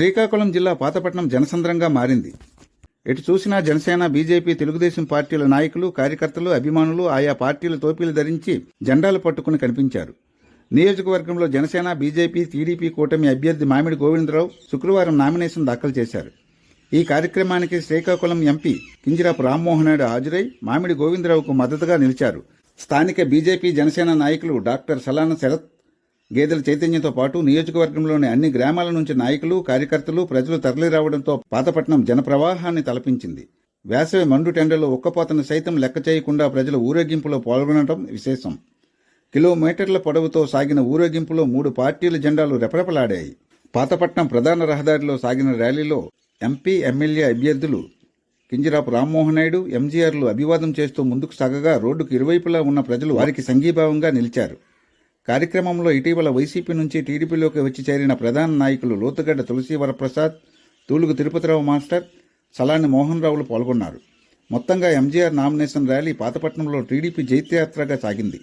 శ్రీకాకుళం జిల్లా పాతపట్నం జనసంద్రంగా మారింది. ఎటు చూసినా జనసేన బీజేపీ తెలుగుదేశం పార్టీల నాయకులు కార్యకర్తలు అభిమానులు ఆయా పార్టీల టోపీలు ధరించి జెండాలు పట్టుకుని కనిపించారు. నియోజకవర్గంలో జనసేన బీజేపీ టీడీపీ కూటమి అభ్యర్థి మామిడి గోవిందరావు శుక్రవారం నామినేషన్ దాఖలు చేశారు. ఈ కార్యక్రమానికి శ్రీకాకుళం ఎంపీ కింజరాపు రామ్మోహన్ నాయుడు హాజరై మామిడి గోవిందరావుకు మద్దతుగా నిలిచారు. స్థానిక బీజేపీ జనసేన నాయకులు డాక్టర్ సలాన శరత్ గేదెల చైతన్యంతో పాటు నియోజకవర్గంలోని అన్ని గ్రామాల నుంచి నాయకులు కార్యకర్తలు ప్రజలు తరలిరావడంతో పాతపట్నం జనప్రవాహాన్ని తలపించింది. వేసవి మండు టెండలో ఉక్కపోతను సైతం లెక్క చేయకుండా ప్రజలు ఊరేగింపులో పాల్గొనడం విశేషం. కిలోమీటర్ల పొడవుతో సాగిన ఊరేగింపులో మూడు పార్టీల జెండాలు రెపరెపలాడాయి. పాతపట్నం ప్రధాన రహదారిలో సాగిన ర్యాలీలో ఎంపీ ఎమ్మెల్యే అభ్యర్థులు కింజరాపు రామ్మోహన్ నాయుడు ఎంజీఆర్లు అభివాదం చేస్తూ ముందుకు సాగగా రోడ్డుకు ఇరువైపులా ఉన్న ప్రజలు వారికి సంఘీభావంగా నిలిచారు. కార్యక్రమంలో ఇటీవల వైసీపీ నుంచి టీడీపీలోకి వచ్చి చేరిన ప్రధాన నాయకులు లోతుగడ్డ తులసి వరప్రసాద్ తూలుగు తిరుపతిరావు మాస్టర్ సలాని మోహన్ రావులు పాల్గొన్నారు. మొత్తంగా ఎంజీఆర్ నామినేషన్ ర్యాలీ పాతపట్నంలో టీడీపీ జైత్యాత్రగా సాగింది.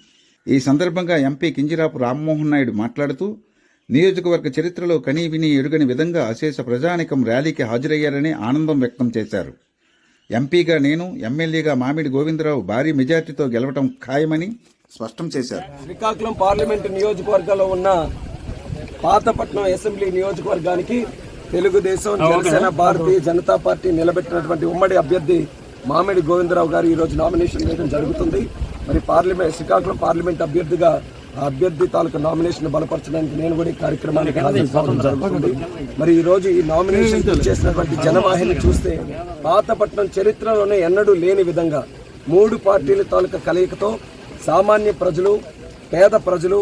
ఈ సందర్భంగా ఎంపీ కింజిరాపు రామ్మోహన్ నాయుడు మాట్లాడుతూ నియోజకవర్గ చరిత్రలో కనీ విని ఎరుగని విధంగా అశేష ప్రజానికం ర్యాలీకి హాజరయ్యారని ఆనందం వ్యక్తం చేశారు. ఎంపీగా నేను ఎమ్మెల్యేగా మామిడి గోవిందరావు భారీ మెజార్టీతో గెలవటం ఖాయమని స్పష్టం చేశారు. శ్రీకాకుళం పార్లమెంటు నియోజకవర్గంలో ఉన్న పాతపట్నం అసెంబ్లీ నియోజకవర్గానికి తెలుగుదేశం జనసేన భారతీయ జనతా పార్టీ నిలబెట్టినటువంటి ఉమ్మడి అభ్యర్థి మామిడి గోవిందరావు గారు ఈ రోజు నామినేషన్ వేయడం జరుగుతుంది. మరి పార్లమెంట్ శ్రీకాకుళం పార్లమెంట్ అభ్యర్థిగా ఆ అభ్యర్థి తాలూకు నామినేషన్ బలపరచడానికి నేను కూడా ఈ కార్యక్రమానికి హాజరు జరుగుతుంది. మరి ఈ రోజు ఈ నామినేషన్ చేసినటువంటి జనవాహిని చూస్తే పాతపట్నం చరిత్రలోనే ఎన్నడూ లేని విధంగా మూడు పార్టీల తాలూకా కలయికతో సామాన్య ప్రజలు పేద ప్రజలు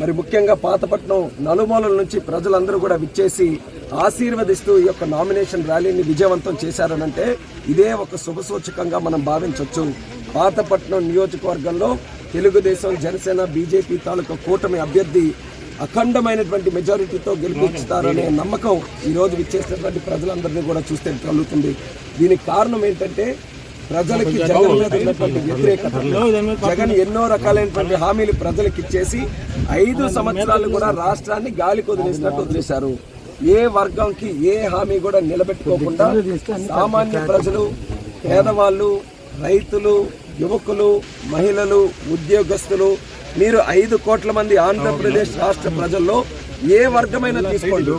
మరి ముఖ్యంగా పాతపట్నం నలుమూలల నుంచి ప్రజలందరూ కూడా విచ్చేసి ఆశీర్వదిస్తూ ఈ యొక్క నామినేషన్ ర్యాలీని విజయవంతం చేశారనంటే ఇదే ఒక శుభసూచకంగా మనం భావించవచ్చు పాతపట్నం నియోజకవర్గంలో తెలుగుదేశం జనసేన బీజేపీ తాలూకా కూటమి అభ్యర్థి అఖండమైనటువంటి మెజారిటీతో గెలిపించుతారనే నమ్మకం ఈ రోజు విచ్చేసినటువంటి ప్రజలందరినీ కూడా చూస్తే కలుగుతుంది. దీనికి కారణం ఏంటంటే ప్రజలకి జగన్ మీద ఉన్నటువంటి వ్యతిరేకత జగన్ ఎన్నో రకాలైనటువంటి హామీలు ప్రజలకు ఇచ్చేసి ఐదు సంవత్సరాలు కూడా రాష్ట్రాన్ని గాలి వదిలేసినట్టు వదిలేశారు. ఏ వర్గంకి ఏ హామీ కూడా నిలబెట్టుకోకుండా సామాన్య ప్రజలు పేదవాళ్ళు రైతులు యువకులు మహిళలు ఉద్యోగస్తులు మీరు ఐదు కోట్ల మంది ఆంధ్రప్రదేశ్ రాష్ట్ర ప్రజల్లో ఏ వర్గమైనా తీసుకోండి.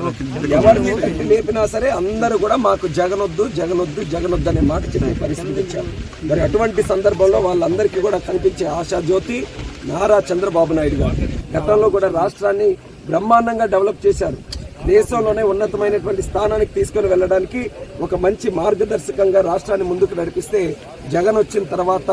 ఎవరిని లేపినా సరే అందరూ కూడా మాకు జగనొద్దు జగనొద్దు జగనొద్దు అనే మాట చిన్న పరిస్థితి తెచ్చారు మరి అటువంటి సందర్భంలో వాళ్ళందరికీ కూడా కనిపించే ఆశా జ్యోతి నారా చంద్రబాబు నాయుడు గారు. గతంలో కూడా రాష్ట్రాన్ని బ్రహ్మాండంగా డెవలప్ చేశారు. దేశంలోనే ఉన్నతమైనటువంటి స్థానానికి తీసుకుని వెళ్ళడానికి ఒక మంచి మార్గదర్శకంగా రాష్ట్రాన్ని ముందుకు నడిపిస్తే జగన్ వచ్చిన తర్వాత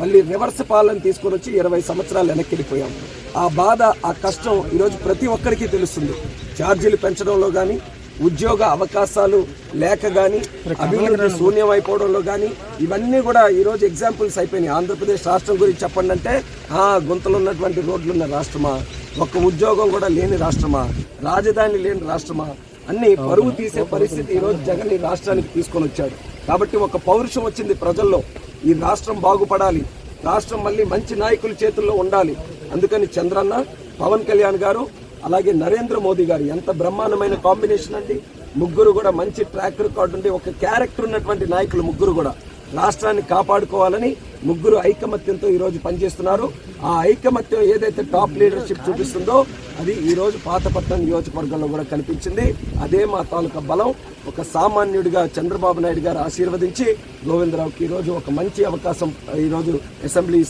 మళ్ళీ రివర్స్ పాలన తీసుకొని వచ్చి ఇరవై సంవత్సరాలు వెనక్కి వెళ్ళిపోయాము ఆ బాధ ఆ కష్టం ఈరోజు ప్రతి ఒక్కరికి తెలుస్తుంది. ఛార్జీలు పెంచడంలో కానీ ఉద్యోగ అవకాశాలు లేక కానీ అభివృద్ధి శూన్యం అయిపోవడంలో కానీ ఇవన్నీ కూడా ఈరోజు ఎగ్జాంపుల్స్ అయిపోయినాయి. ఆంధ్రప్రదేశ్ రాష్ట్రం గురించి చెప్పండి ఆ గుంతలు ఉన్నటువంటి రోడ్లున్న రాష్ట్రమా? ఒక్క ఉద్యోగం కూడా లేని రాష్ట్రమా? రాజధాని లేని రాష్ట్రమా? అన్ని పరువు తీసే పరిస్థితి ఈ రోజు జగన్ ఈ రాష్ట్రానికి తీసుకొని వచ్చాడు. కాబట్టి ఒక పౌరుషం వచ్చింది ప్రజల్లో. ఈ రాష్ట్రం బాగుపడాలి. రాష్ట్రం మళ్ళీ మంచి నాయకుల చేతుల్లో ఉండాలి. అందుకని చంద్రన్న పవన్ కళ్యాణ్ గారు అలాగే నరేంద్ర మోదీ గారు ఎంత బ్రహ్మాండమైన కాంబినేషన్ అండి. ముగ్గురు కూడా మంచి ట్రాక్ రికార్డు ఉండి ఒక క్యారెక్టర్ ఉన్నటువంటి నాయకులు ముగ్గురు కూడా రాష్ట్రాన్ని కాపాడుకోవాలని ముగ్గురు ఐకమత్యంతో ఈరోజు పనిచేస్తున్నారు. ఆ ఐకమత్యం ఏదైతే టాప్ లీడర్షిప్ చూపిస్తుందో అది ఈరోజు పాతపట్నం నియోజకవర్గంలో కూడా కనిపించింది. అదే మా తాలూకా బలం. ఒక సామాన్యుడిగా చంద్రబాబు నాయుడు గారు ఆశీర్వదించి గోవిందరావుకి ఈరోజు ఒక మంచి అవకాశం ఈరోజు అసెంబ్లీ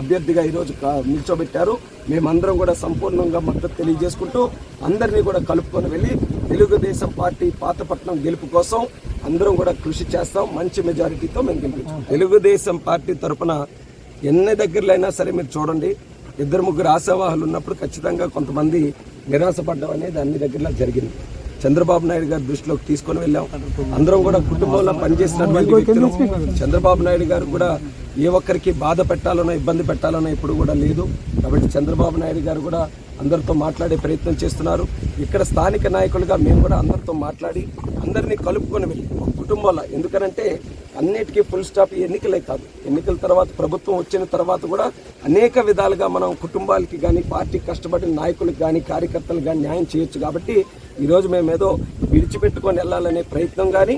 అభ్యర్థిగా ఈరోజు నిల్చోబెట్టారు. మేమందరం కూడా సంపూర్ణంగా మద్దతు తెలియజేసుకుంటూ అందరినీ కూడా కలుపుకొని వెళ్ళి తెలుగుదేశం పార్టీ పాతపట్నం గెలుపు కోసం అందరం కూడా కృషి చేస్తాం. మంచి మెజారిటీతో మేము గెలిపించాం. తెలుగుదేశం పార్టీ తరపున ఎన్ని దగ్గరలైనా సరే మీరు చూడండి. ఇద్దరు ముగ్గురు ఆశావాహులు ఉన్నప్పుడు ఖచ్చితంగా కొంతమంది నిరాశపడ్డం అనేది అన్ని దగ్గరలో జరిగింది. చంద్రబాబు నాయుడు గారి దృష్టిలోకి తీసుకొని వెళ్ళాం. అందరం కూడా కుటుంబంలో పనిచేసినటువంటి వ్యక్తులు. చంద్రబాబు నాయుడు గారు కూడా ఏ ఒక్కరికి బాధ పెట్టాలనో ఇబ్బంది పెట్టాలనో ఇప్పుడు కూడా లేదు. కాబట్టి చంద్రబాబు నాయుడు గారు కూడా అందరితో మాట్లాడే ప్రయత్నం చేస్తున్నారు. ఇక్కడ స్థానిక నాయకులుగా మేము కూడా అందరితో మాట్లాడి అందరినీ కలుపుకొని వెళ్ళి కుటుంబంలో. ఎందుకనంటే అన్నిటికీ ఫుల్ స్టాప్ ఎన్నికలే కాదు. ఎన్నికల తర్వాత ప్రభుత్వం వచ్చిన తర్వాత కూడా అనేక విధాలుగా మనం కుటుంబాలకి కానీ పార్టీ కష్టపడిన నాయకులకు కానీ కార్యకర్తలకు కానీ న్యాయం చేయొచ్చు కాబట్టి ఈరోజు మేము ఏదో విడిచిపెట్టుకొని వెళ్ళాలనే ప్రయత్నం కానీ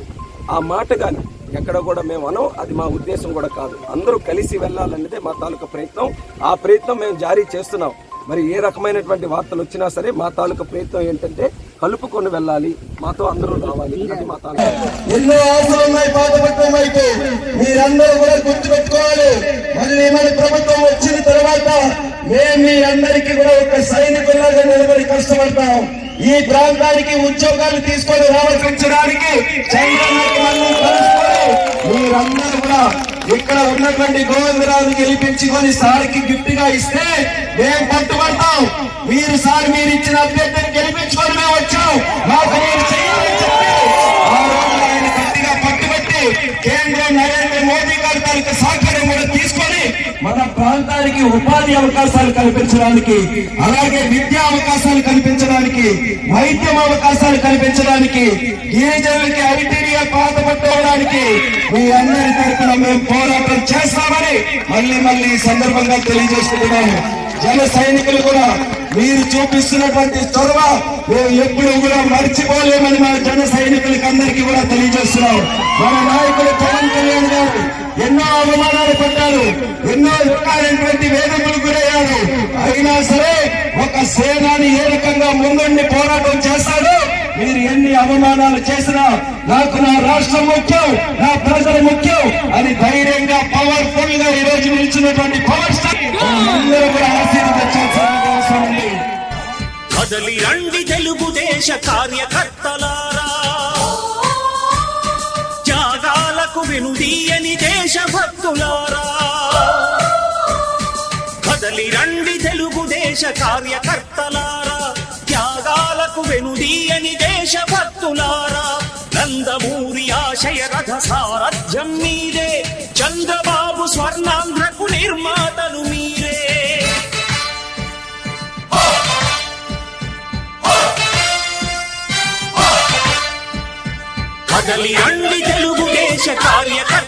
ఆ మాట కానీ ఎక్కడ కూడా మేము అనం అది మా ఉద్దేశం కూడా కాదు. అందరూ కలిసి వెళ్ళాలన్నదే మా తాలూకా ప్రయత్నం. ఆ ప్రయత్నం మేము జారీ చేస్తున్నాం. మరి ఏ రకమైనటువంటి వార్తలు వచ్చినా సరే మా తాలూకా ప్రయత్నం ఏంటంటే కలుపుకొని వెళ్ళాలి. మాతో అందరూ రావాలి. అది మా ఎన్నో ఆశలు ఉన్నాయి పాతపట్నం వైపు మీరందరూ కూడా గుర్తుపెట్టుకోవాలి. మళ్ళీ మన ప్రభుత్వం వచ్చిన తర్వాత మేము మీ అందరికీ కూడా ఒక సైనికులాగా నిలబడి కష్టపడతాం. ఈ ప్రాంతానికి ఉద్యోగాలు తీసుకొని రావాల్సించడానికి మీరందరూ కూడా ఇక్కడ ఉన్నటువంటి గోవిందరాజు గెలిపించుకొని సార్కి గిఫ్ట్గా ఇస్తే మేము పట్టుబడతాం. మీరు సార్ మీరు ఇచ్చిన అభ్యర్థిని గెలిపించుకొని మేము వచ్చాం. మాకు మీరు చేయాలని చెప్పి ఆ రోజు ఆయన గట్టిగా పట్టుబట్టి కేంద్ర నరేంద్ర మోదీ గారి తాలూకు సహకారం కూడా తీసుకొని మన ప్రాంతానికి ఉపాధి అవకాశాలు కల్పించడానికి అలాగే విద్యా అవకాశాలు కల్పించడానికి వైద్యం అవకాశాలు కల్పించడానికి గిరిజనులకి ఐటీడీఏ పాత పట్టుకోవడానికి మీ అందరి తరఫున మేము పోరాటం చేస్తామని మళ్ళీ మళ్ళీ సందర్భంగా తెలియజేసుకుంటున్నాము. జన సైనికులు కూడా మీరు చూపిస్తున్నటువంటి చొరవ మేము ఎప్పుడు కూడా మర్చిపోలేమని మన జన సైనికులకి అందరికీ కూడా తెలియజేస్తున్నాం. మన నాయకుడు పవన్ కళ్యాణ్ గారు ఎన్నో అవమానాలు పడ్డారు ఎన్నో రకాలైనటువంటి వేదములు గురయ్యారు. అయినా సరే ఒక సేనాని ఏ రకంగా ముందుండి పోరాటం చేస్తాడో మీరు ఎన్ని అవమానాలు చేసినా నాకు నా రాష్ట్రం ముఖ్యం నా ప్రజలు ముఖ్యం. అని ధైర్యంగా పవర్ఫుల్గా ఈ రోజు నిలిచినటువంటి పవర్ స్టార్ అందరూ కూడా ఆశీర్వదించాల్సిన అవసరం ఉంది. కదలి రండి తెలుగుదేశ కార్యకర్తలారా. త్యాగాలకు వినుదీయని దేశభక్తులారా. కదలి రండి తెలుగుదేశ కార్యకర్తలారా. త్యాగాలకు వెనుదీయని దేశభక్తులారా నందమూరి ఆశయ రథ సారథ్యం మీరే చంద్రబాబు స్వర్ణాంధ్రకు నిర్మాతలు మీరే. కదలి రండి తెలుగుదేశ కార్యకర్త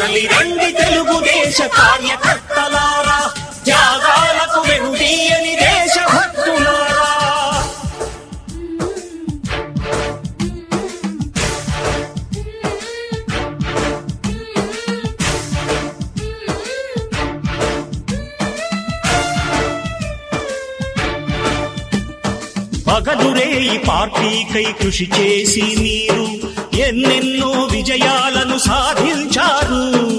కదలి రండి తెలుగుదేశ కార్యకర్తలారా త్యాగాలకు వెనుదీయని దేశభక్తులారా. పగలురే ఈ పార్టీకై కృషి చేసి మీరు ఎన్నెన్నో విజయాలను సాధించారు.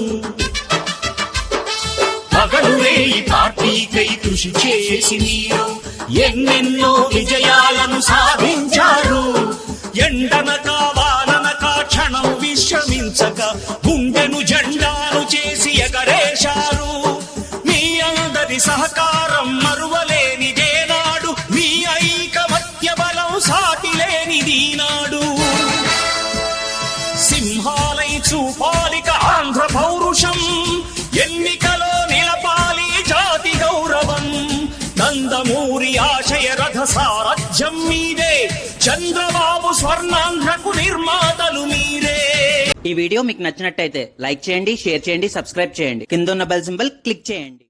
పగలురే ఈ పార్టీకై కృషి చేసి మీరు ఎన్నెన్నో విజయాలను సాధించారు. ఎండన వాననక చంద్రబాబు స్వర్ణాంధ్రకు నిర్మాతలు మీరే. ఈ వీడియో మీకు నచ్చినట్టయితే లైక్ చేయండి షేర్ చేయండి సబ్స్క్రైబ్ చేయండి. కింద ఉన్న బెల్ సింబల్ క్లిక్ చేయండి.